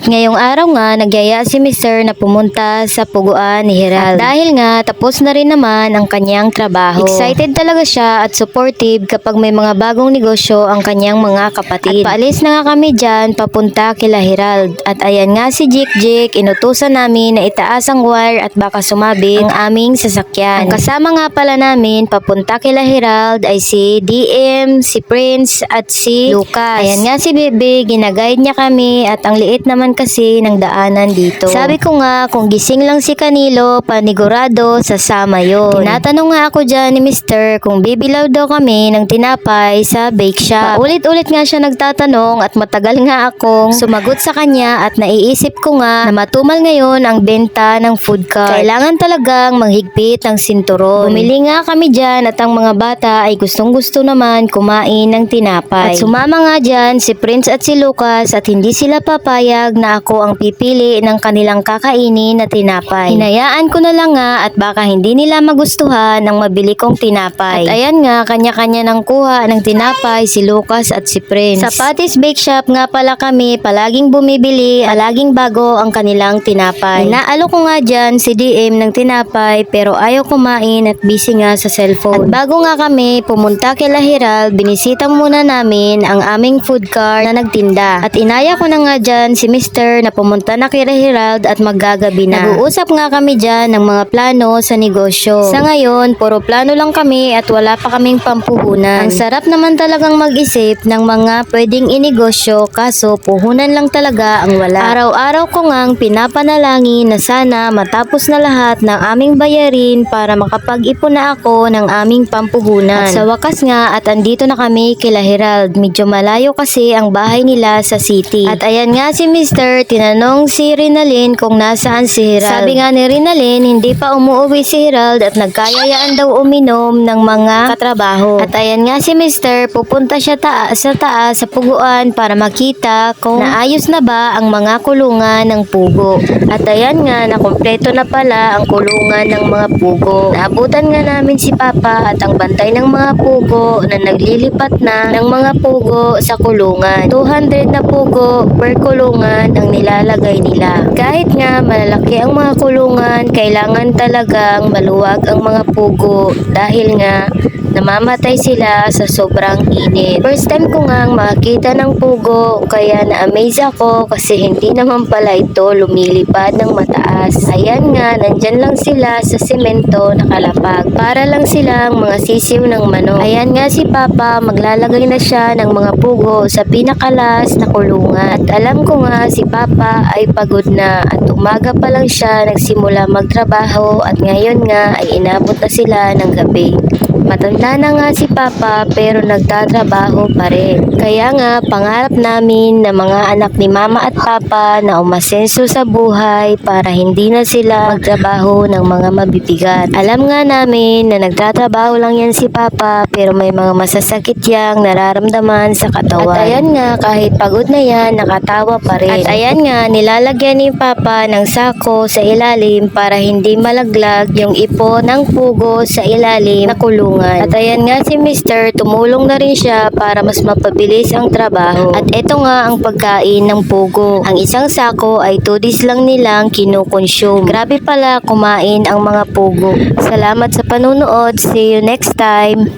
At ngayong araw nga, nagyaya si Mr. na pumunta sa puguan ni Herald. At dahil nga, tapos na rin naman ang kanyang trabaho. Excited talaga siya at supportive kapag may mga bagong negosyo ang kanyang mga kapatid. At paalis na nga kami dyan, papunta kila Herald. At ayan nga si Jik Jik, inutusan namin na itaas ang wire at baka sumabit ang aming sasakyan. Ang kasama nga pala namin, papunta kila Herald ay si DM, si Prince at si Lucas. Ayan nga si Bebe, ginaguide niya kami at ang liit naman kasi ng daanan dito. Sabi ko nga, kung gising lang si Kanilo, panigurado, sasama yon. Tinatanong nga ako dyan ni Mr. kung bibilaw daw kami ng tinapay sa bake shop. Ulit-ulit nga siya nagtatanong at matagal nga akong sumagot sa kanya at naiisip ko nga na matumal ngayon ang benta ng food cart. Kailangan talagang manghigpit ng sinturon. Bumili nga kami dyan at ang mga bata ay gustong gusto naman kumain ng tinapay. At sumama nga dyan si Prince at si Lucas at hindi sila papayag na ako ang pipili ng kanilang kakainin na tinapay. Hinayaan ko na lang nga at baka hindi nila magustuhan ang mabili kong tinapay. At ayan nga, kanya-kanya nang kuha ng tinapay si Lucas at si Prince. Sa Patty's Bake Shop nga pala kami palaging bumibili, palaging bago ang kanilang tinapay. Inaalo ko nga dyan si DM ng tinapay pero ayaw kumain at busy nga sa cellphone. At bago nga kami pumunta kila Herald, binisita muna namin ang aming food cart na nagtinda. At inaya ko na nga dyan si Mr. na pumunta na kila Herald at maggagabi na. Nag-uusap nga kami dyan ng mga plano sa negosyo. Sa ngayon, puro plano lang kami at wala pa kaming pampuhunan. Ang sarap naman talagang mag-isip ng mga pwedeng inegosyo kaso puhunan lang talaga ang wala. Araw-araw ko ngang pinapanalangin na sana matapos na lahat ng aming bayarin para makapag-ipon ako ng aming pampuhunan. At sa wakas nga at andito na kami kila Herald. Medyo malayo kasi ang bahay nila sa city. At ayan nga si Mr. Tinanong si Rinalyn kung nasaan si Herald. Sabi nga ni Rinalyn hindi pa umuwi si Herald at nagkayayaan daw uminom ng mga katrabaho. At ayan nga si Mr. pupunta siya ta sa taas sa puguan para makita kung naayos na ba ang mga kulungan ng pugo. At ayan nga, nakompleto na pala ang kulungan ng mga pugo. Naabutan nga namin si Papa at ang bantay ng mga pugo na naglilipat na ng mga pugo sa kulungan. 200 na pugo per kulungan ang nilalagay nila. Kahit nga malalaki ang mga kulungan, kailangan talagang maluwag ang mga pugo dahil nga namamatay sila sa sobrang init. First time ko nga makita ng pugo kaya na-amaze ako kasi hindi naman pala ito lumilipad ng mataas. Ayan nga, nandyan lang sila sa semento nakalapag para lang silang mga sisiw ng manok. Ayan nga si Papa, maglalagay na siya ng mga pugo sa pinakalas na kulungan. At alam ko nga si Papa ay pagod na at umaga pa lang siya nagsimula magtrabaho at ngayon nga ay inabot na sila ng gabi. Matanda na nga si Papa pero nagtatrabaho pa rin. Kaya nga pangarap namin na mga anak ni Mama at Papa na umasenso sa buhay para hindi na sila magtrabaho ng mga mabibigat. Alam nga namin na nagtatrabaho lang yan si Papa pero may mga masasakit yang nararamdaman sa katawan. At ayan nga kahit pagod na yan nakatawa pa rin. At ayan nga nilalagyan ni Papa ng sako sa ilalim para hindi malaglag yung ipo ng pugo sa ilalim na kulungan. At ayan nga si Mr. tumulong na rin siya para mas mapabilis ang trabaho. At ito nga ang pagkain ng pugo. Ang isang sako ay 2 days lang nilang kinukonsume. Grabe pala kumain ang mga pugo. Salamat sa panunood. See you next time.